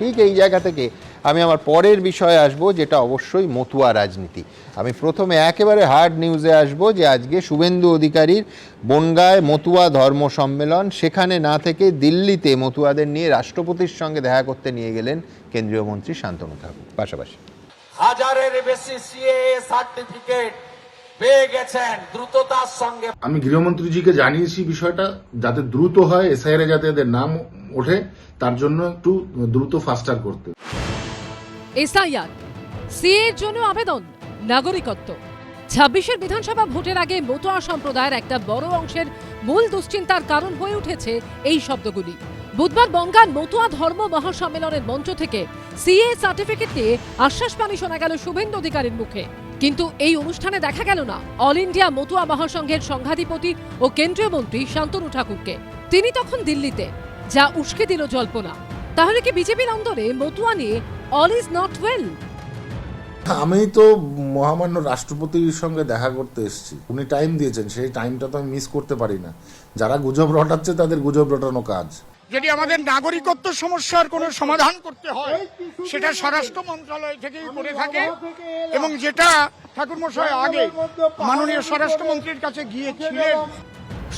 ঠিক এই জায়গা থেকে আমি আমার পরের বিষয়ে আসব যেটা অবশ্যই মতুয়া রাজনীতি। আমি প্রথমে একেবারে হার্ড নিউজে আসব যে আজকে শুভেন্দু অধিকারীর বনগায় মতুয়া ধর্ম সম্মেলন সেখানে না থেকে দিল্লিতে মতুয়াদের নিয়ে রাষ্ট্রপতির সঙ্গে দেখা করতে নিয়ে গেলেন কেন্দ্রীয় মন্ত্রী শান্তনু ঠাকুর। পাশাপাশি। হাজারের বেশি সিএএ সার্টিফিকেট পেয়ে গেছেন দ্রুততার সঙ্গে। আমি গৃহমন্ত্রীজিকে জানিয়েছি বিষয়টা যাতে দ্রুত হয় এসআইআর যাতে এদের নাম ওঠে। তার জন্য একটু দ্রুত ফাস্টার করতে এসআইআর, সিএর জন্য আবেদন, নাগরিকত্ব। ছাব্বিশের বিধানসভা ভোটের আগে মতুয়া সম্প্রদায়ের একটা বড় অংশের মূল দুশ্চিন্তার কারণ হয়ে উঠেছে এই শব্দগুলি। বুধবার বঙ্গাল মতুয়া ধর্ম মহাসম্মেলনের মঞ্চ থেকে সিএ সার্টিফিকেট নিয়ে আশ্বাস পানি শোনা গেল শুভেন্দু অধিকারীর মুখে। কিন্তু এই অনুষ্ঠানে দেখা গেল না, অল ইন্ডিয়া মতুয়া মহাসংঘের সংঘাধিপতি ও কেন্দ্রীয় মন্ত্রী শান্তনু ঠাকুরকে। তিনি তখন দিল্লিতে। যা উস্কে দিল জল্পনা। তাহলে কি বিজেপির অন্দরে মতুয়া নিয়ে অল ইজ নট ওয়েল আমি তো মহামান্য রাষ্ট্রপতির সঙ্গে দেখা করতে এসেছি। উনি টাইম দিয়েছেন সেই টাইমটা তো আমি মিস করতে পারি না। যারা গুজব রটাচ্ছে তাদের গুজব রটানো কাজ। যদি আমাদের নাগরিকত্ব সমস্যার কোনো সমাধান করতে হয় সেটা স্বরাষ্ট্র মন্ত্রণালয় থেকেই করে থাকে এবং যেটা ঠাকুরমশাই আগে মাননীয় স্বরাষ্ট্রমন্ত্রীর কাছে গিয়েছিলেন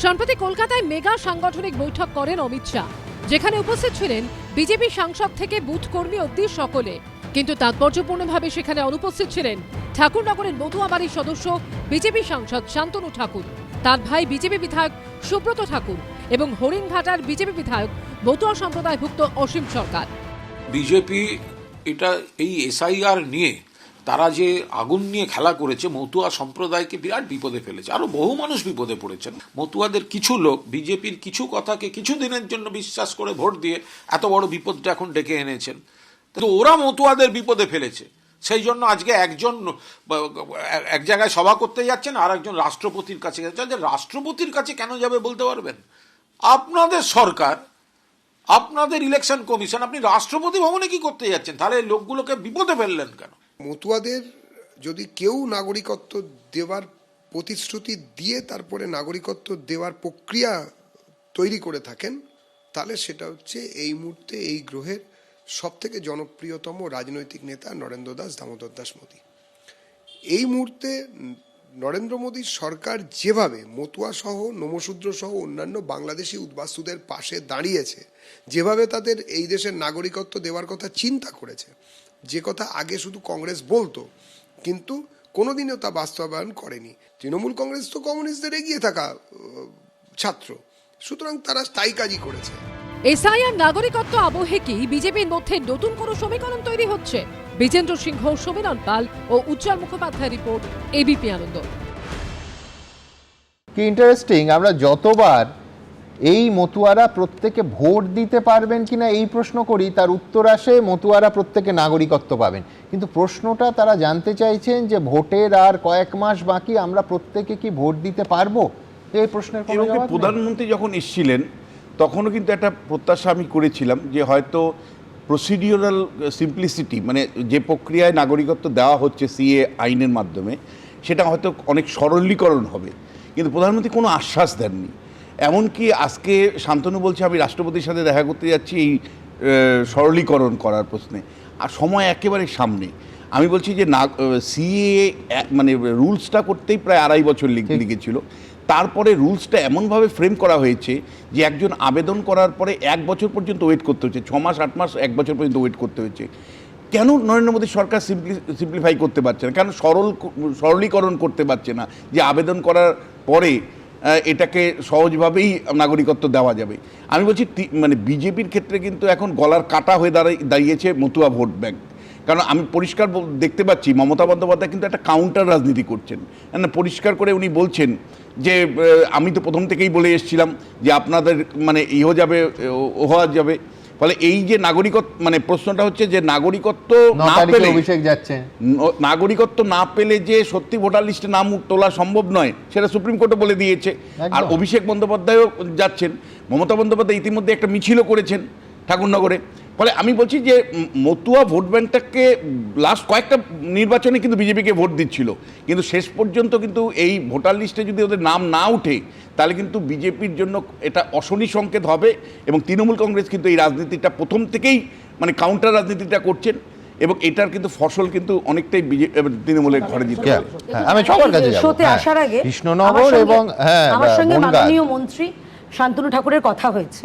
সম্প্রতি কলকাতায় মেগা সাংগঠনিক বৈঠক করেন অমিত শাহ, যেখানে উপস্থিত ছিলেন বিজেপি সাংসদ থেকে বুথ কর্মী অব্দি সকলে। কিন্তু তাৎপর্যপূর্ণভাবে সেখানে অনুপস্থিত ছিলেন ঠাকুরনগরের মধুয়াবাড়ির সদস্য বিজেপি সাংসদ শান্তনু ঠাকুর, তার ভাই বিজেপি বিধায়ক সুব্রত ঠাকুর এবং হরিণঘাটার বিজেপি বিধায়ক মতুয়া সম্প্রদায়ভুক্ত অসীম সরকার। বিজেপি এটা এই এসআইআর নিয়ে তারা যে আগুন নিয়ে খেলা করেছে, মতুয়া সম্প্রদায়কে বিরাট বিপদে ফেলেছে। আরও বহু মানুষ বিপদে পড়েছেন। মতুয়াদের কিছু লোক, বিজেপির কিছু কথাকে কিছু দিনের জন্য বিশ্বাস করে ভোট দিয়ে এত বড় বিপদটা এখন ডেকে এনেছেন। কিন্তু ওরা মতুয়াদের বিপদে ফেলেছে। সেই জন্য আজকে একজন, এক জায়গায় সভা করতে যাচ্ছেন, আর একজন রাষ্ট্রপতির কাছে যাচ্ছেন যে রাষ্ট্রপতির কাছে কেন যাবে বলতে পারবেন? আপনাদের সরকার, আপনাদের ইলেকশন কমিশন আপনি রাষ্ট্রপতি ভবনে কি করতে যাচ্ছেন? তাহলে লোকগুলোকে বিপদে ফেললেন কেন? মতুয়াদের যদি কেউ নাগরিকত্ব দেওয়ার প্রতিশ্রুতি দিয়ে তারপরে নাগরিকত্ব দেওয়ার প্রক্রিয়া তৈরি করে থাকেন, তাহলে সেটা হচ্ছে এই মুহূর্তে এই গ্রহের সব থেকে জনপ্রিয়তম রাজনৈতিক নেতা নরেন্দ্র দাস দামোদর দাস মোদী। এই মুহূর্তে নরেন্দ্র মোদীর সরকার যেভাবে মতুয়া সহ, নমশূদ্র সহ অন্যান্য বাংলাদেশি উদ্বাস্তুদের পাশে দাঁড়িয়েছে, যেভাবে তাদের এই দেশের নাগরিকত্ব দেওয়ার কথা চিন্তা করেছে যে কথা আগে শুধু কংগ্রেস বলতো কিন্তু কোনোদিনও তা বাস্তবায়ন করেনি। তৃণমূল কংগ্রেস তো কমিউনিস্টদের এগিয়ে থাকা ছাত্র। সুতরাং তারা তাই কাজই করেছে। এসআইআর নাগরিকত্ব আবহে কি? বিজেপির মধ্যে নতুন কোনো সমীকরণ তৈরি হচ্ছে? বিজেন্দ্র সিংহ সমীরণ পাল ও উজ্জ্বল মুখোপাধ্যায় রিপোর্ট এবিপি আনন্দ। কি ইন্টারেস্টিং আমরা যতবার এই মতুয়ারা প্রত্যেকে ভোট দিতে পারবেন কিনা এই প্রশ্ন করি তার উত্তর আসে মতুয়ারা প্রত্যেকে নাগরিকত্ব পাবেন। কিন্তু প্রশ্নটা তারা জানতে চাইছেন যে ভোটের আর কয়েক মাস বাকি আমরা প্রত্যেকে কি ভোট দিতে পারব? এই প্রশ্নের? প্রধানমন্ত্রী যখন এসেছিলেন তখনও কিন্তু একটা প্রত্যাশা আমি করেছিলাম যে হয়তো প্রসিডিওরাল সিম্পলিসিটি মানে যে প্রক্রিয়ায় নাগরিকত্ব দেওয়া হচ্ছে সিএ আইনের মাধ্যমে সেটা হয়তো অনেক সরলীকরণ হবে। কিন্তু প্রধানমন্ত্রী কোনো আশ্বাস দেননি। এমনকি আজকে শান্তনু বলছে আমি রাষ্ট্রপতির সাথে দেখা করতে যাচ্ছি এই সরলীকরণ করার প্রশ্নে। আর সময় একেবারে সামনে। আমি বলছি যে না সিএ মানে রুলসটা করতেই প্রায় আড়াই বছর লিখ- লিখেছিল তারপরে রুলসটা এমনভাবে ফ্রেম করা হয়েছে যে একজন আবেদন করার পরে এক বছর পর্যন্ত ওয়েট করতে হচ্ছে ছ মাস আট মাস এক বছর পর্যন্ত ওয়েট করতে হয়েছে কেন নরেন্দ্র মোদী সরকার সিম্পলি সিম্পলিফাই করতে পারছে না? কেন সরল সরলীকরণ করতে পারছে না? যে আবেদন করার পরে এটাকে সহজভাবেই নাগরিকত্ব দেওয়া যাবে। আমি বলছি মানে বিজেপির ক্ষেত্রে কিন্তু এখন গলার কাটা হয়ে দাঁড়াই দাঁড়িয়েছে মতুয়া ভোট ব্যাংক। কারণ আমি পরিষ্কার দেখতে পাচ্ছি মমতা বন্দ্যোপাধ্যায় কিন্তু একটা কাউন্টার রাজনীতি করছেন। না পরিষ্কার করে উনি বলছেন যে আমি তো প্রথম থেকেই বলে এসেছিলাম যে আপনাদের মানে ইহো যাবে, ও হওয়া যাবে। ফলে এই যে নাগরিকত্ব মানে প্রশ্নটা হচ্ছে যে নাগরিকত্ব না পেলে অভিষেক যাচ্ছে। নাগরিকত্ব না পেলে যে সত্যি ভোটার লিস্টে নাম তোলা সম্ভব নয় সেটা সুপ্রিম কোর্টে বলে দিয়েছে। আর অভিষেক বন্দ্যোপাধ্যায়ও যাচ্ছেন। মমতা বন্দ্যোপাধ্যায় ইতিমধ্যে একটা মিছিলও করেছেন ঠাকুরনগরে। ফলে আমি বলছি যে মতুয়া ভোট ব্যাংকটাকে লাস্ট কয়েকটা নির্বাচনে কিন্তু বিজেপিকে ভোট দিচ্ছিল। কিন্তু শেষ পর্যন্ত কিন্তু এই ভোটার লিস্টে যদি ওদের নাম না উঠে তাহলে কিন্তু বিজেপির জন্য এটা অশনি সংকেত হবে এবং তৃণমূল কংগ্রেস কিন্তু এই রাজনীতিটা প্রথম থেকেই মানে কাউন্টার রাজনীতিটা করছেন এবং এটার কিন্তু ফসল কিন্তু অনেকটাই তৃণমূলের ঘরে দিতে হ্যাঁ, হ্যাঁ, আমি সবার কাছে শোতে হ্যাঁ, আসার আগে কৃষ্ণনগর এবং হ্যাঁ আমার সঙ্গে মাননীয় মন্ত্রী শান্তনু ঠাকুরের কথা হয়েছে।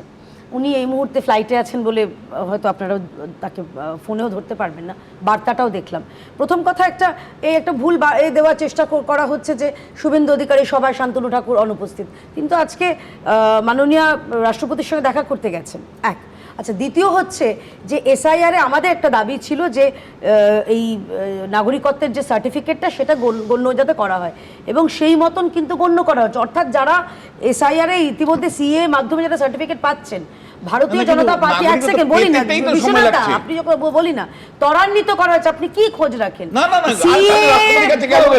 উনি এই মুহূর্তে ফ্লাইটে আছেন বলে হয়তো আপনারাও তাকে ফোনেও ধরতে পারবেন না। বার্তাটাও দেখলাম। প্রথম কথা একটা, এই একটা ভুল এ দেওয়ার চেষ্টা করা হচ্ছে যে শুভেন্দু অধিকারী সভায় শান্তনু ঠাকুর অনুপস্থিত। কিন্তু আজকে মাননীয় রাষ্ট্রপতির সঙ্গে দেখা করতে গেছেন। এক আচ্ছা দ্বিতীয় হচ্ছে যে এসআইআরে আমাদের একটা দাবি ছিল যে এই নাগরিকত্বের যে সার্টিফিকেটটা সেটা গণ- গণ্য যাতে করা হয়। এবং সেই মতন কিন্তু গণ্য করা হচ্ছে। অর্থাৎ যারা এসআইআরে ইতিমধ্যে সিএ মাধ্যমে যারা সার্টিফিকেট পাচ্ছেন ভারতীয় জনতা পার্টি এক সেকেন্ড বলি না বিশ্বনাথ আপনি বলি না ত্বরান্বিত করা হচ্ছে আপনি কি খোঁজ রাখেন?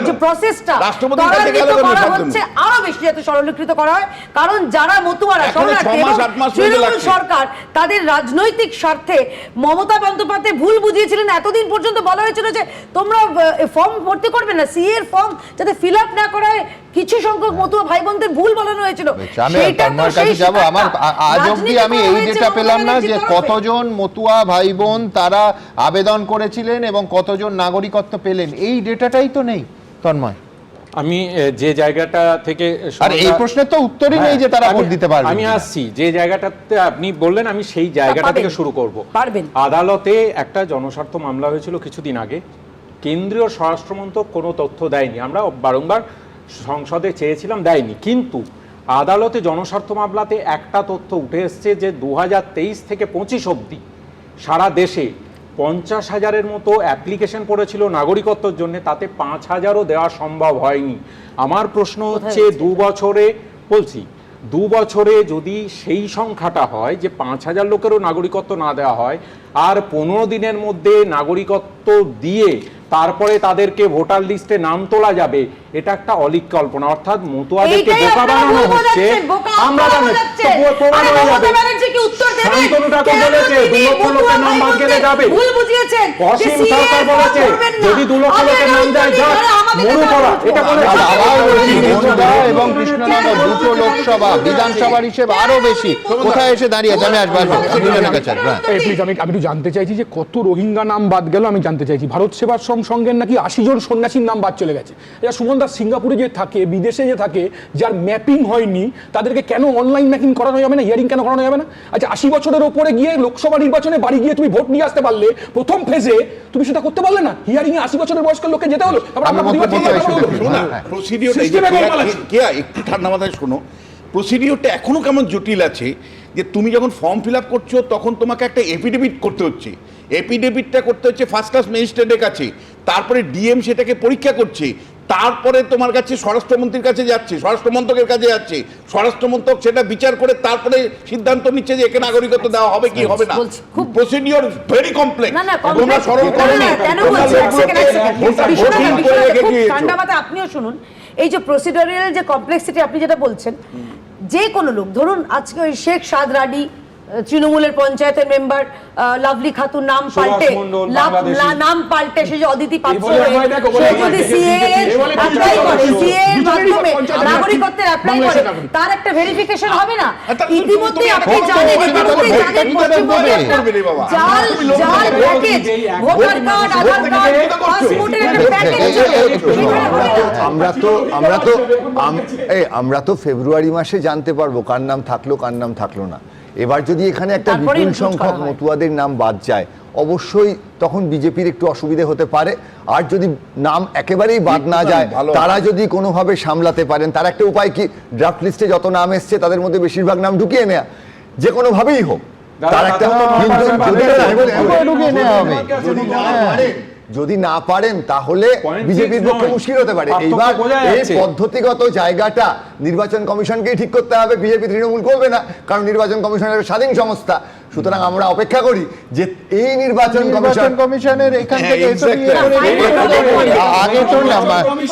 যে প্রসেসটা ত্বরান্বিত করা হচ্ছে আরও বেশি যাতে সরলীকৃত করা হয়। কারণ যারা মতুয়ারা শরণার্থী তৃণমূল সরকার তাদের রাজনৈতিক স্বার্থে মমতা বন্দ্যোপাধ্যায় ভুল বুঝিয়েছিলেন। এতদিন পর্যন্ত বলা হয়েছিল যে তোমরা ফর্ম ভর্তি করবে না সি এর ফর্ম যাতে ফিল আপ না করায় কিছু সংখ্যক মতুয়া ভাই বোনদের ভুল বলানো হয়েছিল। বেশ, আমি তো সেই যাব। আমার আজ অবধি আমি এই পেলাম না যে কতজন মতুয়া ভাই বোন তারা আবেদন করেছিলেন এবং কতজন নাগরিকত্ব পেলেন এই ডেটাটাই তো নেই তন্ময়। আমি যে জায়গাটা থেকে আর এই প্রশ্নের তো উত্তরই নেই হ্যাঁ, যে তারা ভোট দিতে পারবে আমি আসছি যে জায়গাটাতে আপনি বললেন আমি সেই জায়গাটা থেকে শুরু করব। পারবেন। আদালতে একটা জনস্বার্থ মামলা হয়েছিল কিছুদিন আগে। কেন্দ্রীয় স্বরাষ্ট্রমন্ত্রক কোনো তথ্য দেয়নি। আমরা বারংবার সংসদে চেয়েছিলাম দেয়নি। কিন্তু আদালতে জনস্বার্থ মামলাতে একটা তথ্য উঠে এসছে যে দু হাজার তেইশ থেকে পঁচিশ অবধি সারা দেশে পঞ্চাশ হাজারের মতো অ্যাপ্লিকেশন পড়েছিল নাগরিকত্বর জন্য। তাতে পাঁচ হাজারও দেওয়া সম্ভব হয়নি। আমার প্রশ্ন হচ্ছে দু বছরে বলছি দু বছরে যদি সেই সংখ্যাটা হয় যে পাঁচ হাজার লোকেরও নাগরিকত্ব না দেওয়া হয় আর পনেরো দিনের মধ্যে নাগরিকত্ব দিয়ে তারপরে তাদেরকে ভোটার লিস্টে নাম তোলা যাবে এটা একটা অলিক কল্পনা অর্থাৎ মতুয়াদেরকে বোকা বানানো হচ্ছে আমরা জানি প্রমাণ হয়ে যাবে। ব্যানার্জি কি উত্তর দেবেন? শান্তনু ঠাকুর বলেছে, দু লক্ষ লোকের নাম বাদ গেলে যাবে। ভুল বুঝিয়েছেন যে অসীম সরকার বলেছে, যদি দু লক্ষ লোকের নাম যায়, যাক, মরু করা। এটা বলেছে। আর আমাদের আবার বলছি কাছে বনগাঁ আসব। এবং কৃষ্ণনগর দুটো লোকসভা বিধানসভার হিসেবে আরও বেশি কোথায় এসে দাঁড়িয়েছে আমি আসব আসব কাছে আসব, হ্যাঁ। এই প্লিজ আমি আমি একটু জানতে চাইছি যে কত রোহিঙ্গা নাম বাদ গেল আমি জানতে চাইছি ভারত সেবাশ্রম সঙ্গের নাকি আশি জন সন্ন্যাসীর নাম বাদ চলে গেছে এরা সুমন দাস সিঙ্গাপুরে যে থাকে বিদেশে যে থাকে যার ম্যাপিং হয়নি তাদেরকে কেন অনলাইন ম্যাপিং করানো যাবে না হিয়ারিং কেন করানো যাবে না আচ্ছা আশি বছরের ওপরে গিয়ে লোকসভা নির্বাচনে বাড়ি গিয়ে তুমি ভোট নিয়ে আসতে পারলে প্রথম ফেজে তুমি সেটা করতে পারলে না হিয়ারিং এ আশি বছরের বয়স্ক লোককে যেতে হলো। হ্যাঁ, হ্যাঁ। একটু ঠান্ডা মাথায় শোনো প্রসিডিওরটা এখনও কেমন জটিল আছে যে তুমি যখন ফর্ম ফিল আপ করছ তখন তোমাকে একটা এফিডেভিট করতে হচ্ছে। এফিডেভিটটা করতে হচ্ছে ফার্স্ট ক্লাস ম্যাজিস্ট্রেটের কাছে। তারপরে ডিএম সেটাকে পরীক্ষা করছে। তারপরে তোমার কাছে স্বরাষ্ট্রমন্ত্রীর কাছে যাচ্ছে স্বরাষ্ট্রমন্ত্রকের কাছে যাচ্ছে। স্বরাষ্ট্রমন্ত্রক সেটা বিচার করে তারপরে সিদ্ধান্ত নিচ্ছে যে একে নাগরিকত্ব দেওয়া হবে কি হবে না। প্রসিডিওর ভেরি কমপ্লেক্স তোমরা সরল করনি আপনিও শুনুন এই যে প্রসিডিওরিয়াল যে কমপ্লেক্সিটি আপনি যেটা বলছেন যে কোনো লোক। ধরুন আজকে ওই শেখ সাদ রাডি আহ, তৃণমূলের পঞ্চায়েতের মেম্বার লাভলি খাতুন নাম পাল্টে নাম পাল্টে সে যে অদিতি পাত্র সে যদি সিএ অ্যাপ্লাই করে সিএ এর মাধ্যমে নাগরিকত্বের অ্যাপ্লাই করে তার একটা ভেরিফিকেশন হবে না। ইতিমধ্যে আপনি জানেন ইতিমধ্যে জানেন পশ্চিমবঙ্গে। জাল জাল package voter card Aadhaar card পাসপোর্টের একটা প্যাকেজ আমরা তো আমরা তো এই আমরা তো ফেব্রুয়ারি মাসে জানতে পারব কার নাম থাকল কার নাম থাকল না। এবার যদি এখানে একটা বিপুল সংখ্যক মতুয়াদের নাম বাদ যায় অবশ্যই তখন বিজেপির একটু অসুবিধে হতে পারে আর যদি নাম একেবারেই বাদ না যায় ভালো। তারা যদি কোনোভাবে সামলাতে পারেন তার একটা উপায় কি ড্রাফট লিস্টে যত নাম এসছে তাদের মধ্যে বেশিরভাগ নাম ঢুকিয়ে নেওয়া যে কোনোভাবেই হোক তার একটা যদি- না পারেন তাহলে বিজেপির পক্ষে মুশকিল হতে পারে। এইবার এই পদ্ধতিগত জায়গাটা নির্বাচন কমিশনকেই ঠিক করতে হবে বিজেপি তৃণমূল করবে না কারণ নির্বাচন কমিশনের স্বাধীন সংস্থা। সুতরাং আমরা অপেক্ষা করি যে এই নির্বাচন কমিশন কমিশনের এখান হ্যাঁ, থেকে আগে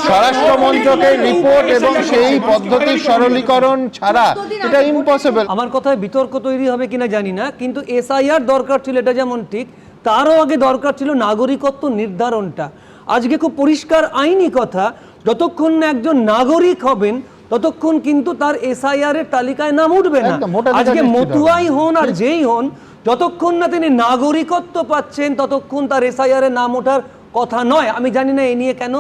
স্বরাষ্ট্র মন্ত্রকের রিপোর্ট এবং সেই পদ্ধতির সরলীকরণ ছাড়া এটা ইম্পসিবল আমার কথায় বিতর্ক তৈরি হবে কিনা জানি না কিন্তু এসআইআর দরকার ছিল এটা যেমন ঠিক। তারও আগে দরকার ছিল নাগরিকত্ব নির্ধারণটা। আজকে খুব পরিষ্কার আইনি কথা যতক্ষণ না একজন নাগরিক হবেন ততক্ষণ কিন্তু তার এসআইআর এর তালিকায় নাম উঠবে না। আজকে মতুয়াই হন আর যেই হন যতক্ষণ না তিনি নাগরিকত্ব পাচ্ছেন ততক্ষণ তার এসআইআর এর নাম ওঠার কথা নয়। আমি জানি না এ নিয়ে কেন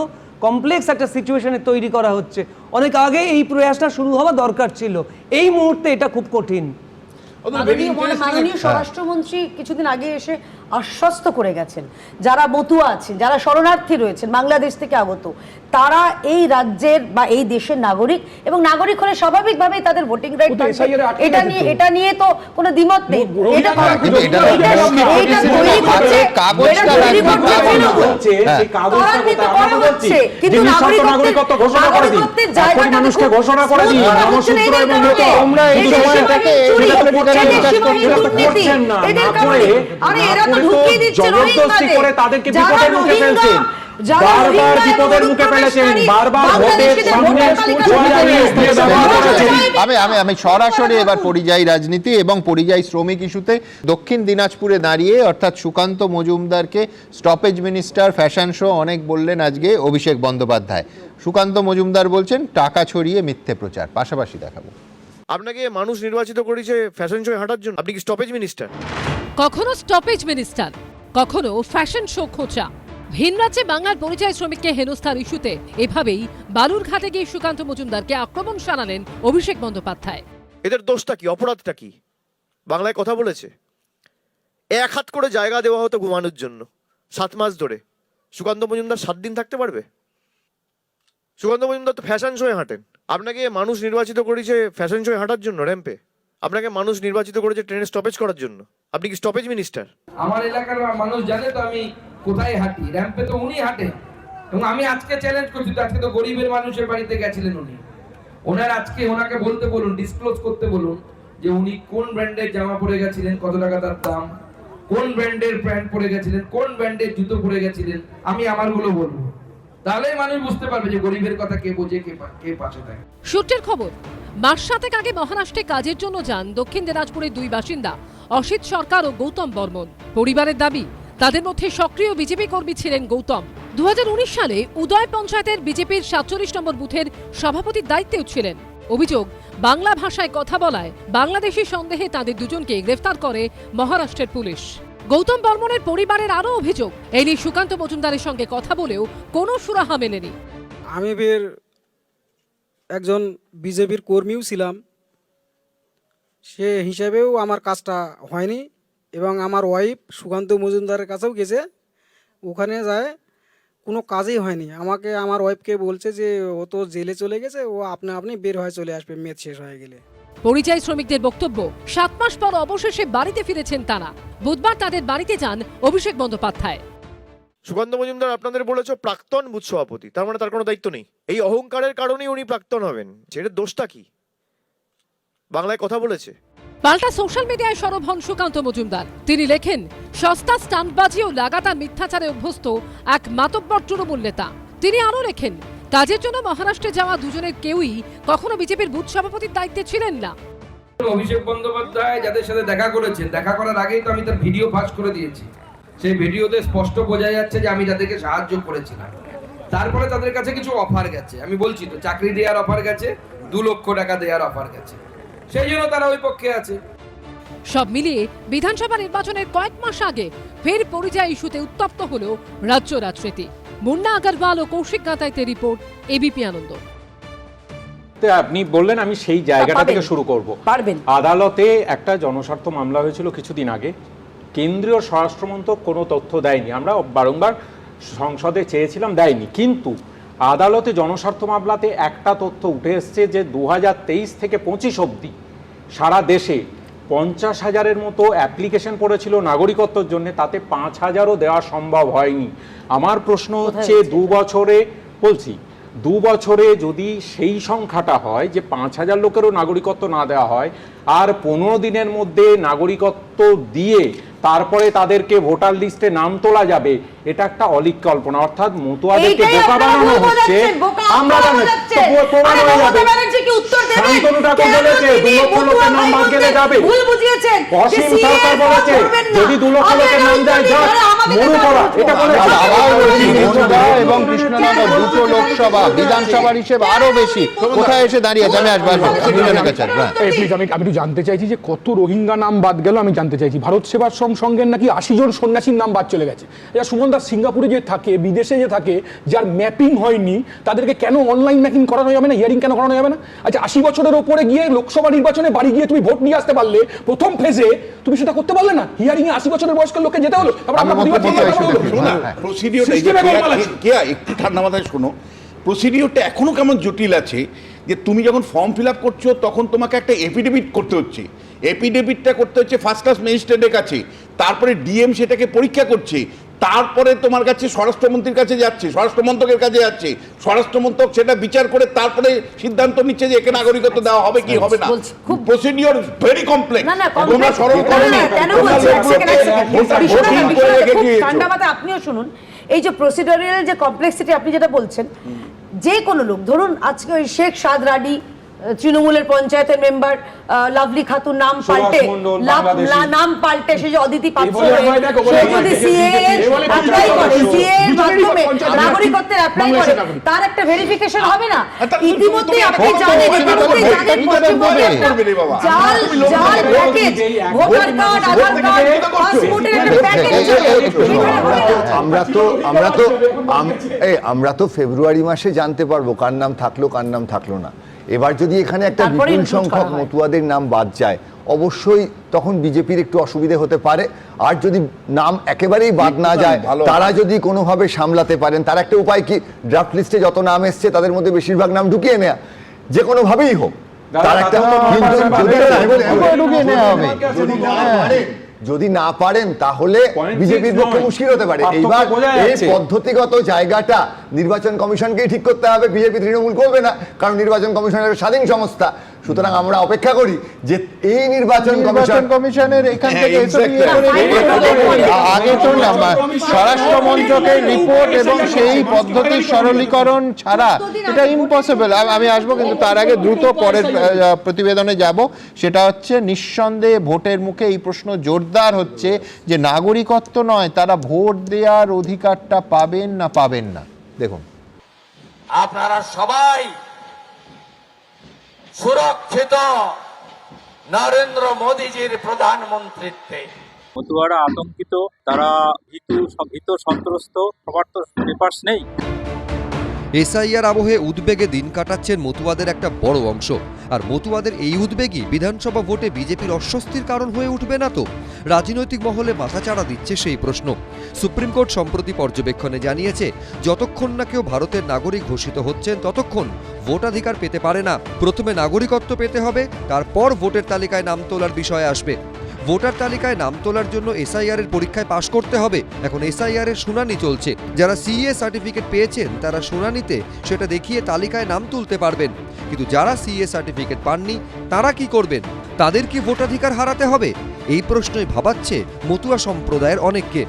কমপ্লেক্স একটা সিচুয়েশনে তৈরি করা হচ্ছে। অনেক আগে এই প্রয়াসটা শুরু হওয়া দরকার ছিল। এই মুহূর্তে এটা খুব কঠিন। মাননীয় স্বরাষ্ট্রমন্ত্রী কিছুদিন আগে এসে আশ্বস্ত করে গেছেন। যারা মতুয়া আছেন যারা শরণার্থী রয়েছেন বাংলাদেশ থেকে আগত তারা এই রাজ্যের বা এই দেশের নাগরিক এবং নাগরিক হলে স্বাভাবিকভাবেই তাদের ভোটিং রাইট এটা নিয়ে এটা নিয়ে তো কোনো দ্বিমত নেই। এটা কিন্তু মানুষকে ঘোষণা করে দিন। তোমরা এই সময়টাকে করছেন না, আরে এরা জবরদস্তি করে তাদেরকে বিপদের মুখে ফেলছেন। বারবার বিপদের মুখে ফেলেছেন, বারবার ভোটের সামনে আমি আমি আমি সরাসরি এবার পরিযায়ী রাজনীতি এবং পরিযায়ী শ্রমিক ইস্যুতে দক্ষিণ দিনাজপুরে দাঁড়িয়ে অর্থাৎ সুকান্ত মজুমদারকে স্টপেজ মিনিস্টার ফ্যাশন শো অনেক বললেন আজকে অভিষেক বন্দ্যোপাধ্যায়। সুকান্ত মজুমদার বলছেন টাকা ছড়িয়ে মিথ্যে প্রচার। পাশাপাশি দেখাবো। আপনাকে মানুষ নির্বাচিত করেছে ফ্যাশন শোয়ে হাঁটার জন্য। আপনি কি স্টপেজ মিনিস্টার? কখনো স্টপেজ মিনিস্টার কখনো ফ্যাশন শো খোঁচা। ভিন রাজ্যে বাংলার পরিযায়ী শ্রমিককে হেনস্থার ইস্যুতে এভাবেই বালুরঘাটে গিয়ে সুকান্ত মজুমদারকে আক্রমণ শানালেন অভিষেক বন্দ্যোপাধ্যায়। এদের দোষটা কি? অপরাধটা কি? বাংলায় কথা বলেছে। এক হাত করে জায়গা দেওয়া হতো ঘুমানোর জন্য, সাত মাস ধরে। সুকান্ত মজুমদার সাত দিন থাকতে পারবে? সুকান্ত মজুমদার তো ফ্যাশন শোয়ে হাঁটেন। আপনাকে মানুষ নির্বাচিত করেছে ফ্যাশন শোয়ে হাঁটার জন্য র্যাম্পে আপনাকে মানুষ নির্বাচিত করেছে ট্রেনে স্টপেজ করার জন্য। আপনি কি স্টপেজ মিনিস্টার আমার এলাকার মানুষ জানে তো আমি কোথায় হাঁটি র্যাম্পে তো উনি হাঁটে। এবং আমি আজকে চ্যালেঞ্জ করছি, তো আজকে তো গরিবের মানুষের বাড়িতে গেছিলেন উনি। ওনার আজকে ওনাকে বলতে বলুন ডিসক্লোজ করতে বলুন যে উনি কোন ব্র্যান্ডের জামা পরে গেছিলেন, কত টাকা তার দাম, কোন ব্র্যান্ডের প্যান্ট পরে গেছিলেন, কোন ব্র্যান্ডের জুতো পরে গেছিলেন, আমি আমারগুলো বলব। তাহলেই মানুষ বুঝতে পারবে যে গরিবের কথা কে বোঝে, কে কে পাশে থাকে। সূত্রের খবর, মাস সাতেক আগে মহারাষ্ট্রে কাজের জন্য যান দক্ষিণ দিনাজপুরের দুই বাসিন্দা, অসিত সরকার ও গৌতম বর্মন। পরিবারের দাবি, তাদের মধ্যে সক্রিয় বিজেপি কর্মী ছিলেন গৌতম। দু হাজার উনিশ সালে উদয় পঞ্চায়েতের বিজেপির সাতচল্লিশ নম্বর বুথের সভাপতির দায়িত্বেও ছিলেন। অভিযোগ, বাংলা ভাষায় কথা বলায় বাংলাদেশি সন্দেহে তাদের দুজনকে গ্রেফতার করে মহারাষ্ট্রের পুলিশ। গৌতম বর্মনের পরিবারের আরও অভিযোগ। এই নিয়ে সুকান্ত মজুমদারের সঙ্গে কথা বলেও কোনো সুরাহা মেলেনি। আমি বের একজন বিজেপির কর্মীও ছিলাম। সে হিসাবেও আমার কাজটা হয়নি এবং আমার ওয়াইফ সুকান্ত মজুমদারের কাছেও গেছে। ওখানে যায়, কোনো কাজই হয়নি। আমাকে, আমার ওয়াইফকে বলছে যে, ও তো জেলে চলে গেছে, ও আপনি আপনি বের হয়ে চলে আসবে, মেদ শেষ হয়ে গেলে। পরিযায়ী শ্রমিকদের বক্তব্য সাত মাস পর অবশেষে বাড়িতে ফিরেছেন তারা। বুধবার তাদের বাড়িতে যান অভিষেক বন্দ্যোপাধ্যায়। সুকান্ত মজুমদার আপনাদের বলেছ প্রাক্তন বুথ সভাপতি তার মানে তার কোনো দায়িত্ব নেই। এই অহংকারের কারণেই উনি প্রাক্তন হবেন সেটার দোষটা কি? বাংলায় কথা বলেছে। পাল্টা সোশ্যাল মিডিয়ায় সরব হন সুকান্ত মজুমদার। তিনি লেখেন সস্তা স্টান্টবাজি ও লাগাতার মিথ্যাচারে অভ্যস্ত এক মাতব্বর তৃণমূল নেতা। তিনি আরও লেখেন কাজের জন্য মহারাষ্ট্রে যাওয়া দুজনের কেউই কখনো বিজেপির বুথ সভাপতির দায়িত্বে ছিলেন না। অভিষেক বন্দ্যোপাধ্যায় যাদের সাথে দেখা করেছেন, দেখা করার আগেই তো আমি তার ভিডিও ফাঁস করে দিয়েছি। সেই ভিডিওতে স্পষ্ট বোঝা যাচ্ছে যে আমি তাদেরকে সাহায্য করেছিলাম। তারপরে তাদের কাছে কিছু অফার গেছে। আমি বলছি তো, চাকরি দেওয়ার অফার গেছে, দু লক্ষ টাকা দেওয়ার অফার গেছে। সেই জন্য তারা ওই পক্ষে আছে। সব মিলিয়ে বিধানসভা নির্বাচনের কয়েক মাস আগে ফের পরিযায়ী ইস্যুতে উত্তপ্ত হল রাজ্য রাজনীতি। মুন্না আগারওয়াল ও কৌশিক গাতাইতের রিপোর্ট এবিপি আনন্দ। আপনি বললেন আমি সেই জায়গাটা থেকে শুরু করব। পারবেন। আদালতে একটা জনস্বার্থ মামলা হয়েছিল কিছুদিন আগে। কেন্দ্রীয় স্বরাষ্ট্রমন্ত্রক কোনো তথ্য দেয়নি। আমরা বারংবার সংসদে চেয়েছিলাম দেয়নি। কিন্তু আদালতে জনস্বার্থ মামলাতে একটা তথ্য উঠে এসছে যে দু হাজার তেইশ থেকে পঁচিশ অবধি সারা দেশে পঞ্চাশ হাজারের মতো অ্যাপ্লিকেশন পড়েছিল নাগরিকত্বর জন্য তাতে পাঁচ হাজারও দেওয়া সম্ভব হয়নি। আমার প্রশ্ন হচ্ছে। দু বছরে বলছি দু বছরে যদি সেই সংখ্যাটা হয় যে পাঁচ হাজার লোকেরও নাগরিকত্ব না দেওয়া হয় আর পনেরো দিনের মধ্যে নাগরিকত্ব দিয়ে তারপরে তাদেরকে ভোটার লিস্টে নাম তোলা যাবে এটা একটা অলিক কল্পনা অর্থাৎ মতুয়াদেরকে বোকা বানানো হচ্ছে। আমরা জানি তো পো- প্রমাণ হয়ে যাবে? শান্তনু ঠাকুর বলেছে দু লক্ষ লোকের নাম বাদ গেলে যাবে। ভুল বুঝিয়েছেন। অসীম সরকার বলেছে যদি দু লক্ষ লোকের নাম আমাদের যাক মরু করা এটা বনগাঁ এবং কৃষ্ণনগর দুটো লোকসভা বিধানসভার হিসেবে আরও বেশি কোথায় এসে দাঁড়িয়েছে আমি আসব হ্যাঁ। আমি আমি একটু জানতে চাইছি যে কত রোহিঙ্গা নাম বাদ গেল আমি জানতে চাইছি। ভারত সেবাশ্রম সংঘের নাকি আশি জন সন্ন্যাসীর নাম বাদ চলে গেছে সুমন দাস সিঙ্গাপুরে যে থাকে বিদেশে যে থাকে যার ম্যাপিং হয়নি তাদেরকে কেন অনলাইন ম্যাপিং করানো যাবে না? হিয়ারিং কেন করানো যাবে না? আচ্ছা আশি বছরের ওপরে গিয়ে লোকসভা নির্বাচনে বাড়ি গিয়ে তুমি ভোট নিয়ে আসতে পারলে প্রথম ফেজে তুমি সেটা করতে পারলে না? হিয়ারিং এ আশি বছরের বয়স্ক লোককে যেতে হলো। আমরা হ্যাঁ। একটু ঠান্ডা মাথায় শোনো। প্রসিডিওরটা এখনও কেমন জটিল আছে যে তুমি যখন ফর্ম ফিল আপ করছ তখন তোমাকে একটা এফিডেভিট করতে হচ্ছে। এফিডেভিটটা করতে হচ্ছে ফার্স্ট ক্লাস ম্যাজিস্ট্রেটের কাছে। তারপরে ডিএম সেটাকে পরীক্ষা করছে। তারপরে তোমার কাছে স্বরাষ্ট্রমন্ত্রীর কাছে যাচ্ছে স্বরাষ্ট্রমন্ত্রকের কাছে যাচ্ছে স্বরাষ্ট্রমন্ত্রক সেটা বিচার করে তারপরে সিদ্ধান্ত নিচ্ছে যে একে নাগরিকত্ব দেওয়া হবে কি হবে না খুব- প্রসিডিওর ভেরি কমপ্লেক্স তোমরা সরল না, করো না, না কেন তোমরা বলছি? এক second, এক second। ভোটটা বিষয়টা ভোটিং না, করে বিষয়টা রেখে খুব দিয়েছ। ঠান্ডা মাথায় আপনিও শুনুন এই যে প্রসিডিওরিয়াল যে কমপ্লেক্সিটি আপনি যেটা বলছেন যে কোনো লোক ধরুন আজকে ওই শেখ সাদ রাডি তৃণমূলের পঞ্চায়েতের মেম্বার লাভলি খাতুন নাম পাল্টে নাম পাল্টে সে যে অদিতি পাত্র বলে না, বলে সে না। যদি সিএ অ্যাপ্লাই করে সিএ এর মাধ্যমে নাগরিকত্বের অ্যাপ্লাই করে তার একটা ভেরিফিকেশন হবে না। ইতিমধ্যে আপনি জানেন ইতিমধ্যে জানেন পশ্চিমবঙ্গে একটা। জাল জাল package voter card Aadhaar card পাসপোর্টের একটা প্যাকেজ আমরা তো আমরা তো আমরা তো ফেব্রুয়ারি মাসে জানতে পারব কার নাম থাকল কার নাম থাকল না। এবার যদি এখানে একটা বিপুল সংখ্যক মতুয়াদের নাম বাদ যায় অবশ্যই তখন বিজেপির একটু অসুবিধে হতে পারে আর যদি নাম একেবারেই বাদ না যায় তারা যদি কোনোভাবে সামলাতে পারেন তার একটা উপায় কি ড্রাফট লিস্টে যত নাম এসছে তাদের মধ্যে বেশিরভাগ নাম ঢুকিয়ে নেয়া যে কোনোভাবেই হোক তার একটা কিন্তু যদি ঢুকিয়ে নেওয়া হবে যদি না পারেন তাহলে বিজেপির পক্ষে মুশকিল হতে পারে। এইবার এই পদ্ধতিগত জায়গাটা নির্বাচন কমিশনকেই ঠিক করতে হবে বিজেপি তৃণমূল করবে না কারণ নির্বাচন কমিশনের স্বাধীন সংস্থা। সুতরাং আমরা অপেক্ষা করি যে এই নির্বাচন কমিশন কমিশনের এখান হ্যাঁ, থেকে। আগে তো না স্বরাষ্ট্র মন্ত্রকের রিপোর্ট এবং সেই পদ্ধতির সরলীকরণ ছাড়া এটা ইম্পসিবল আমি আসব কিন্তু তার আগে দ্রুত পরের প্রতিবেদনে যাব। সেটা হচ্ছে নিঃসন্দেহে ভোটের মুখে এই প্রশ্ন জোরদার হচ্ছে যে নাগরিকত্ব নয় তারা ভোট দেওয়ার অধিকারটা পাবেন না পাবেন না। দেখুন। আপনারা সবাই সুরক্ষিত। নরেন্দ্র মোদীজির প্রধানমন্ত্রীত্বে। মতুয়ারা আতঙ্কিত তারা ভীতু সন্ত্রস্ত সবার তো পেপার্স নেই। এসআইআর আবহে উদ্বেগে দিন কাটাচ্ছেন মতুয়াদের একটা বড় অংশ। আর মতুয়াদের এই উদ্বেগই বিধানসভা ভোটে বিজেপির অস্বস্তির কারণ হয়ে উঠবে না তো? রাজনৈতিক মহলে মাথাচাড়া দিচ্ছে সেই প্রশ্ন। সুপ্রিম কোর্ট সম্প্রতি পর্যবেক্ষণে জানিয়েছে, যতক্ষণ না কেউ ভারতের নাগরিক ঘোষিত হচ্ছেন, ততক্ষণ ভোটাধিকার পেতে পারে না। প্রথমে নাগরিকত্ব পেতে হবে, তারপর ভোটের তালিকায় নাম তোলার বিষয় আসবে। ভোটার তালিকায় নাম তোলার জন্য এসআইআর এর পরীক্ষায় পাশ করতে হবে। এখন এসআইআর এর শুনানি চলছে। যারা সিএ সার্টিফিকেট পেয়েছেন, তারা শুনানিতে সেটা দেখিয়ে তালিকায় নাম তুলতে পারবেন। কিন্তু যারা সিএ সার্টিফিকেট পাননি, তারা কি করবেন? তাদের কি ভোটাধিকার হারাতে হবে? এই প্রশ্নই ভাবাচ্ছে মতুয়া সম্প্রদায়ের অনেককে।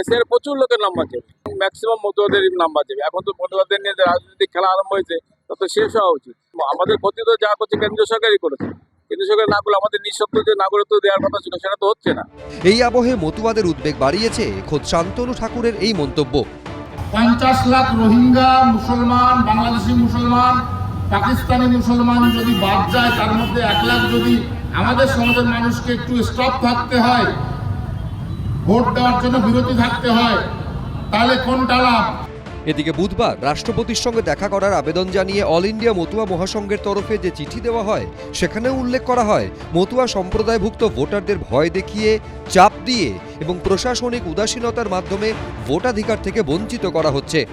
এসের প্রচুর লোকের নাম্বার যাবে ম্যাক্সিমাম মতুয়াদের নাম্বার যাবে এখন তো মতুয়াদের নিয়ে রাজনৈতিক খেলা আরম্ভ হয়েছে তত শেষ হওয়া উচিত। আমাদের ক্ষতি তো যা করছে কেন্দ্রীয় সরকারই করেছে। কেন্দ্রীয় সরকার না করলে আমাদের নিঃশব্দ যে নাগরিকত্ব দেওয়ার কথা ছিল সেটা তো হচ্ছে না। এই আবহে মতুয়াদের উদ্বেগ বাড়িয়েছে খোদ শান্তনু ঠাকুরের এই মন্তব্য। পঞ্চাশ লাখ রোহিঙ্গা মুসলমান বাংলাদেশি মুসলমান পাকিস্তানি মুসলমান যদি বাদ যায় তার মধ্যে এক লাখ যদি আমাদের সমাজের মানুষকে একটু স্টপ থাকতে হয় ভোট দেওয়ার জন্য বিরতি থাকতে হয় তাহলে কোনটা লাভ? এদিকে বুধবার রাষ্ট্রপতির সঙ্গে দেখা করার আবেদন জানিয়ে অল ইন্ডিয়া মতুয়া মহাসংঘের তরফে যে চিঠি দেওয়া হয়, সেখানেও উল্লেখ করা হয়, মতুয়া সম্প্রদায়ভুক্ত ভোটারদের ভয় দেখিয়ে, চাপ দিয়ে এবং প্রশাসনিক উদাসীনতার মাধ্যমে ভোটাধিকার থেকে বঞ্চিত করা হচ্ছে।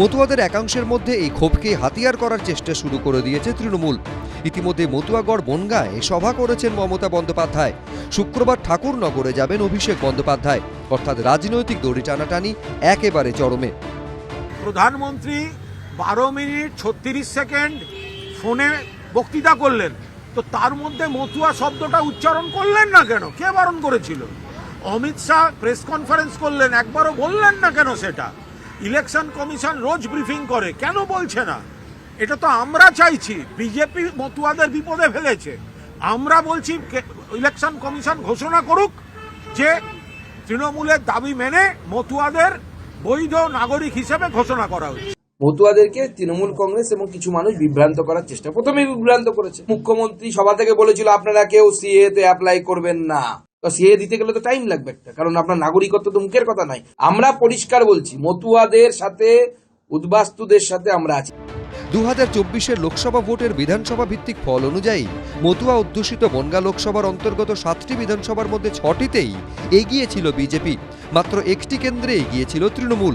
মতুয়াদের একাংশের মধ্যে এই ক্ষোভকে হাতিয়ার করার চেষ্টা শুরু করে দিয়েছে তৃণমূল। ইতিমধ্যে মতুয়াগড় বনগায় সভা করেছেন মমতা বন্দ্যোপাধ্যায়। শুক্রবার ঠাকুরনগরে যাবেন অভিষেক বন্দ্যোপাধ্যায়। অর্থাৎ রাজনৈতিক দড়ি টানাটানি একেবারে চরমে। প্রধানমন্ত্রী বারো মিনিট ছত্রিশ সেকেন্ড ফোনে বক্তৃতা করলেন। তো তার মধ্যে মতুয়া শব্দটা উচ্চারণ করলেন না কেন? কে বারণ করেছিল? অমিত শাহ প্রেস কনফারেন্স করলেন, একবারও বললেন না কেন সেটা? ইলেকশন কমিশন রোজ ব্রিফিং করে, কেন বলছে না? এটা তো আমরা চাইছি, বিজেপি মতুয়াদের বিপদে ফেলেছে। আমরা বলছি ইলেকশন কমিশন ঘোষণা করুক যে তৃণমূলের দাবি মেনে মতুয়াদের বৈধ নাগরিক হিসেবে ঘোষণা করা হচ্ছে মতুয়াদেরকে তৃণমূল কংগ্রেস এবং কিছু মানুষ বিভ্রান্ত করার চেষ্টা। প্রথমে বিভ্রান্ত করেছে। মুখ্যমন্ত্রী সভা থেকে বলেছিল, আপনারা কেউ সিএ তে অ্যাপ্লাই করবেন না। তো সিএ দিতে গেলে তো টাইম লাগবে একটা, কারণ আপনার নাগরিকত্ব তো মুখের কথা নাই আমরা পরিষ্কার বলছি, মতুয়াদের সাথে, উদ্বাস্তুদের সাথে আমরা আছি। দু হাজার চব্বিশের লোকসভা ভোটের বিধানসভা ভিত্তিক ফল অনুযায়ী মতুয়া অধ্যুষিত বনগা লোকসভার অন্তর্গত সাতটি বিধানসভার মধ্যে ছটিতেই এগিয়েছিল বিজেপি। মাত্র একটি কেন্দ্রে এগিয়েছিল তৃণমূল।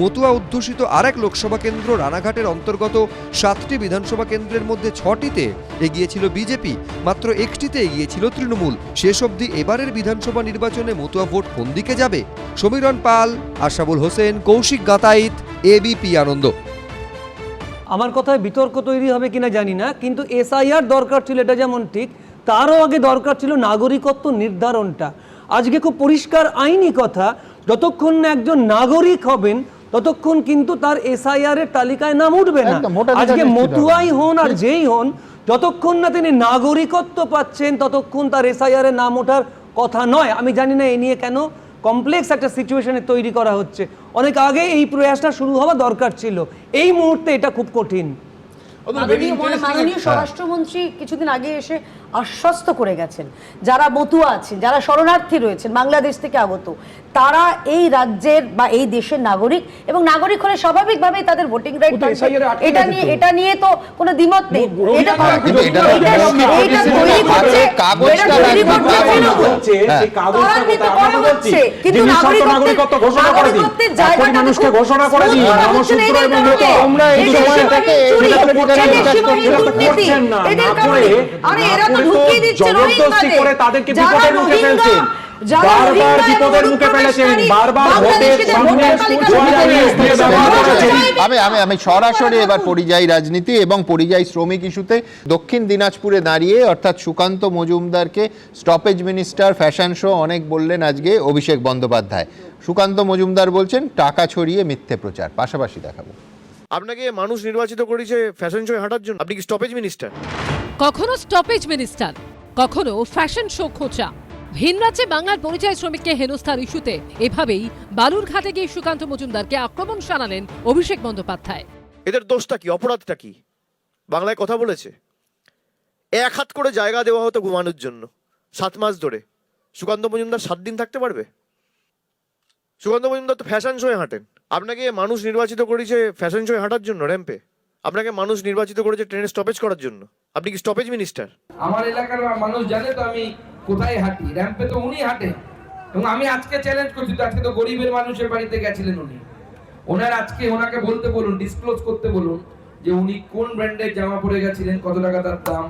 মতুয়া অধ্যুষিত আরেক লোকসভা কেন্দ্র রানাঘাটের অন্তর্গত সাতটি বিধানসভা কেন্দ্রের মধ্যে ছটিতে এগিয়েছিল বিজেপি। মাত্র একটিতে এগিয়েছিল তৃণমূল। শেষ অবধি এবারের বিধানসভা নির্বাচনে মতুয়া ভোট কোন দিকে যাবে? সমীরণ পাল, আশাবুল হোসেন, কৌশিক গাতাইত এবিপি আনন্দ। আমার কথায় বিতর্ক তৈরি হবে কিনা জানি না কিন্তু এসআইআর দরকার ছিল এটা যেমন ঠিক তারও আগে দরকার ছিল নাগরিকত্ব নির্ধারণটা। আজকে খুব পরিষ্কার আইনি কথা যতক্ষণ না একজন নাগরিক হবেন ততক্ষণ কিন্তু তার এসআইআর এর তালিকায় নাম উঠবে না। আজকে মতুয়াই হন আর যেই হন যতক্ষণ না তিনি নাগরিকত্ব পাচ্ছেন ততক্ষণ তার এসআইআর এর নাম ওঠার কথা নয়। আমি জানি না এ নিয়ে কেন কমপ্লেক্স একটা সিচুয়েশনে তৈরি করা হচ্ছে। অনেক আগে এই প্রয়াসটা শুরু হওয়া দরকার ছিল। এই মুহূর্তে এটা খুব কঠিন। মাননীয় মাননীয় স্বরাষ্ট্রমন্ত্রী কিছুদিন আগে এসে আশ্বস্ত করে গেছেন। যারা মতুয়া আছেন যারা শরণার্থী রয়েছেন বাংলাদেশ থেকে আগত তারা এই রাজ্যের বা এই দেশের নাগরিক এবং নাগরিক হলে স্বাভাবিকভাবেই তাদের ভোটিং রাইট এটা নিয়ে এটা নিয়ে তো কোনো দ্বিমত নেই। এটা আরে এরা তো জবরদস্তি করে তাদেরকে বিপদের মুখে ফেলছেন বারবার বিপদের মুখে ফেলেছেন বারবার ভোটের সামনে ভোটার তালিকা জোয়ার থেকে দিয়ে দিয়ে ব্যবহার করেছেন আমি আমি আমি সরাসরি এবার পরিযায়ী রাজনীতি এবং পরিযায়ী শ্রমিক ইস্যুতে দক্ষিণ দিনাজপুরে দাঁড়িয়ে অর্থাৎ সুকান্ত মজুমদারকে স্টপেজ মিনিস্টার ফ্যাশন শো অনেক বললেন আজকে অভিষেক বন্দ্যোপাধ্যায় সুকান্ত মজুমদার বলছেন টাকা ছড়িয়ে মিথ্যে প্রচার পাশাপাশি দেখাবো আপনাকে মানুষ নির্বাচিত করেছে ফ্যাশন শোয়ে হাঁটার জন্য আপনি কি স্টপেজ মিনিস্টার কখনো স্টপেজ মিনিস্টার কখনো ফ্যাশন শো খোঁচা। ভিন রাজ্যে বাংলার পরিযায়ী শ্রমিককে হেনস্থার ইস্যুতে এভাবেই বালুরঘাটে গিয়ে সুকান্ত মজুমদারকে আক্রমণ শানালেন অভিষেক বন্দ্যোপাধ্যায়। এদের দোষটা কি, অপরাধটা কি? বাংলায় কথা বলেছে। এক হাত করে জায়গা দেওয়া হতো ঘুমানোর জন্য, সাত মাস ধরে। সুকান্ত মজুমদার সাত দিন থাকতে পারবে? সুকান্ত মজুমদার তো ফ্যাশন শোয়ে হাঁটেন। আপনাকে মানুষ নির্বাচিত করেছে ফ্যাশন শোয়ে হাঁটার জন্য র্যাম্পে আপনাকে মানুষ নির্বাচিত করেছে ট্রেনে স্টপেজ করার জন্য। আপনি কি স্টপেজ মিনিস্টার আমার এলাকার মানুষ জানে তো আমি কোথায় হাঁটি র্যাম্পে তো উনি হাঁটেন এবং আমি আজকে চ্যালেঞ্জ করছি তো আজকে তো গরিবের মানুষের বাড়িতে গেছিলেন উনি। ওনার আজকে ওনাকে বলতে বলুন ডিসক্লোজ করতে বলুন যে উনি কোন ব্র্যান্ডের জামা পরে গেছিলেন কত টাকা তার দাম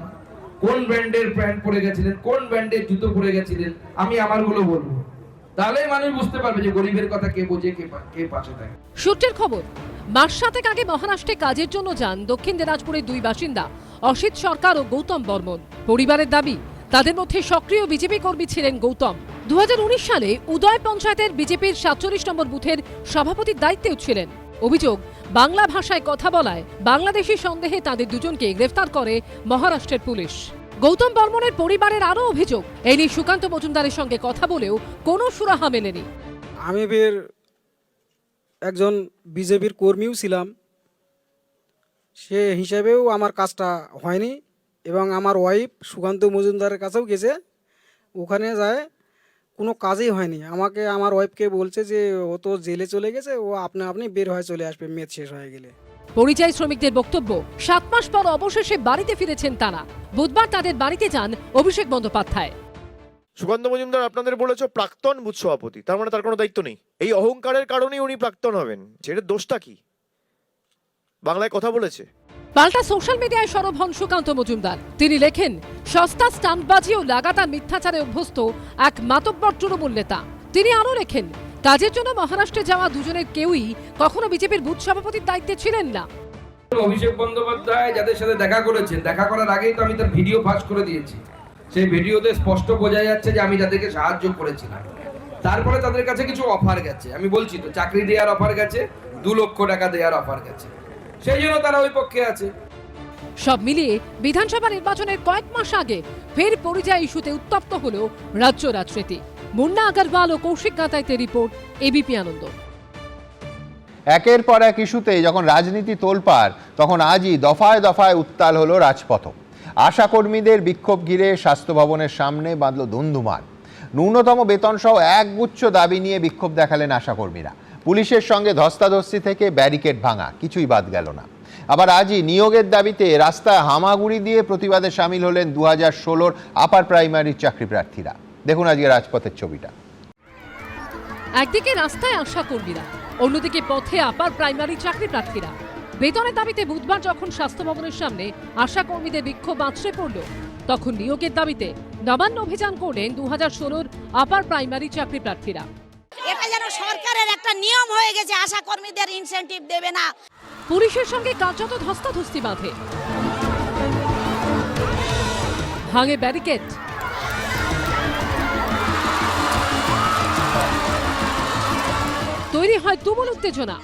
কোন ব্র্যান্ডের প্যান্ট পরে গেছিলেন কোন ব্র্যান্ডের জুতো পরে গেছিলেন আমি আমারগুলো বলব। তাহলে মানুষ বুঝতে পারবে যে গরিবের কথা কে বোঝে কে কে পাশে থাকে। সূত্রের খবর মাস সাতেক আগে মহারাষ্ট্রে কাজের জন্য যান দক্ষিণ দিনাজপুরের দুই বাসিন্দা। অসিত সরকার ও গৌতম বর্মন। পরিবারের দাবি, তাদের মধ্যে সক্রিয় বিজেপি কর্মী ছিলেন গৌতম। দুহাজার উনিশ সালে উদয় পঞ্চায়েতের বিজেপির সাতচল্লিশ নম্বর বুথের সভাপতির দায়িত্বেও ছিলেন। অভিযোগ, বাংলা ভাষায় কথা বলায় বাংলাদেশি সন্দেহে তাদের দুজনকে গ্রেফতার করে মহারাষ্ট্রের পুলিশ। গৌতম বর্মনের পরিবারের আরও অভিযোগ এই নিয়ে সুকান্ত মজুমদারের সঙ্গে কথা বলেও কোনো সুরাহা মেলেনি। আমি ফের একজন বিজেপির কর্মীও ছিলাম। সে হিসাবেও আমার কাজটা হয়নি এবং আমার ওয়াইফ সুকান্ত মজুমদারের কাছেও গেছে। ওখানে যায় কোনো কাজই হয়নি। আমাকে আমার ওয়াইফকে বলছে যে ও তো জেলে চলে গেছে ও আপনি আপনি বের হয়ে চলে আসবে মেদ শেষ হয়ে গেলে। পরিযায়ী শ্রমিকদের বক্তব্য সাত মাস পর অবশেষে বাড়িতে ফিরেছেন তারা। বুধবার তাদের বাড়িতে যান অভিষেক বন্দ্যোপাধ্যায়। সুকান্ত মজুমদার আপনাদের বলেছে প্রাক্তন বুথ সভাপতি। তার মানে তার কোনো দায়িত্ব নেই। এই অহংকারের কারণেই উনি প্রাক্তন হবেন। সেটার দোষটা কি? বাংলায় কথা বলেছে। পাল্টা সোশ্যাল মিডিয়ায় সরব হন সুকান্ত মজুমদার। তিনি লেখেন সস্তা স্টান্টবাজি ও লাগাতার মিথ্যাচারে অভ্যস্ত এক মাতব্বর তৃণমূল নেতা। তিনি আরও লেখেন কাজের জন্য মহারাষ্ট্রে যাওয়া দুজনের কেউই কখনো বিজেপির বুথ সভাপতির দায়িত্বে ছিলেন না। অভিষেক বন্দ্যোপাধ্যায় যাদের সাথে দেখা করেছেন দেখা করার আগেই তো আমি তার ভিডিও ফাঁস করে দিয়েছি। সেই ভিডিওতে স্পষ্ট বোঝা যাচ্ছে যে আমি তাদেরকে সাহায্য করেছিলাম। তারপরে তাদের কাছে কিছু অফার গেছে। আমি বলছি তো চাকরি দেওয়ার অফার গেছে দু লক্ষ টাকা দেওয়ার অফার গেছে। সেই জন্য তারা ওই পক্ষে আছে। সব মিলিয়ে বিধানসভা নির্বাচনের কয়েক মাস আগে ফের পরিযায়ী ইস্যুতে উত্তপ্ত হল রাজ্য রাজনীতি। মুন্না আগরওয়াল ও কৌশিক গাতাইতে রিপোর্ট এবিপি আনন্দ। একের পর এক ইস্যুতে যখন রাজনীতি তোলপাড় তখন আজই দফায় দফায় উত্তাল হলো রাজপথ আশাকর্মীদের বিক্ষোভ ঘিরে স্বাস্থ্য ভবনের সামনে বাঁধল ধুন্ধুমার। ন্যূনতম বেতন সহ একগুচ্ছ দাবি নিয়ে বিক্ষোভ দেখালেন আশাকর্মীরা। পুলিশের সঙ্গে ধস্তাধস্তি থেকে ব্যারিকেড ভাঙা, কিছুই বাদ গেল না। আবার আজই নিয়োগের দাবিতে রাস্তায় হামাগুড়ি দিয়ে প্রতিবাদে সামিল হলেন দু হাজার ষোলোর আপার প্রাইমারির চাকরি প্রার্থীরা। দেখুন আজকে রাজপথের ছবিটা। একদিকে রাস্তায় আশা কর্মীরা, অন্যদিকে পথে আপার প্রাইমারি চাকরি প্রার্থীরা। বেতনের দাবিতে বুধবার যখন স্বাস্থ্য ভবনের সামনে আশা কর্মীদের বিক্ষোভ আছড়ে পড়ল, তখন নিয়োগের দাবিতে নবান্ন অভিযান করলেন দু হাজার ষোলোর আপার প্রাইমারি চাকরি প্রার্থীরা। এটা যেন সরকারের একটা নিয়ম হয়ে গেছে আশা কর্মীদের ইনসেন্টিভ দেবে না। পুলিশের সঙ্গে কার্যত ধস্তাধস্তি বাঁধে। ভাঙে ব্যারিকেড। তৈরি হয় তুমুল উত্তেজনা।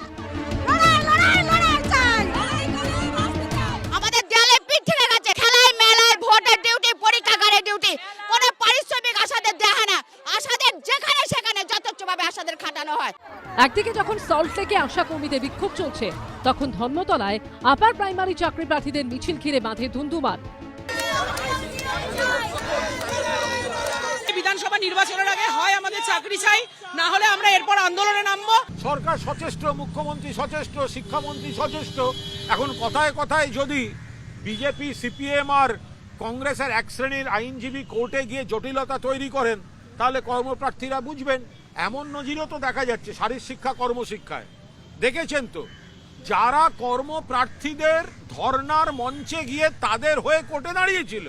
একদিকে যখন সল্ট থেকে আশা কর্মীদের বিক্ষোভ চলছে তখন ধর্মতলায় আপার প্রাইমারি চাকরি প্রার্থীদের মিছিল ঘিরে বাঁধে ধুন্ধুমার। বিধানসভা নির্বাচনের আগে হয় আমাদের চাকরি চাই না হলে আমরা এরপর আন্দোলনে নামবো। সরকার সচেষ্ট মুখ্যমন্ত্রী সচেষ্ট শিক্ষামন্ত্রী সচেষ্ট। এখন কথায় কথায় যদি বিজেপি সিপিএম আর কংগ্রেসের এক শ্রেণির আইনজীবী কোর্টে গিয়ে জটিলতা তৈরি করেন তাহলে কর্মপ্রার্থীরা বুঝবেন এমন নজিরও তো দেখা যাচ্ছে শারীর শিক্ষা, কর্মশিক্ষায়। দেখেছেন তো? যারা কর্মপ্রার্থীদের ধর্নার মঞ্চে গিয়ে তাদের হয়ে কোর্টে দাঁড়িয়েছিল।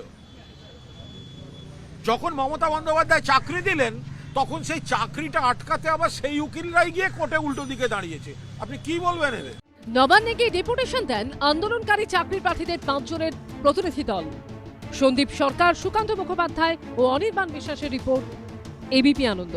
যখন মমতা বন্দ্যোপাধ্যায় চাকরি দিলেন, তখন সেই চাকরিটা আটকাতে আবার সেই উকিলরাই গিয়ে কোর্টে উল্টো দিকে দাঁড়িয়েছে। আপনি কি বলবেন এদের? নবান্নে গিয়ে ডেপুটেশন দেন আন্দোলনকারী চাকরি প্রার্থীদের পাঁচজনের প্রতিনিধি দল। সন্দীপ সরকার, সুকান্ত মুখোপাধ্যায় ও অনির্বাণ বিশ্বাসের report ABP Ananda.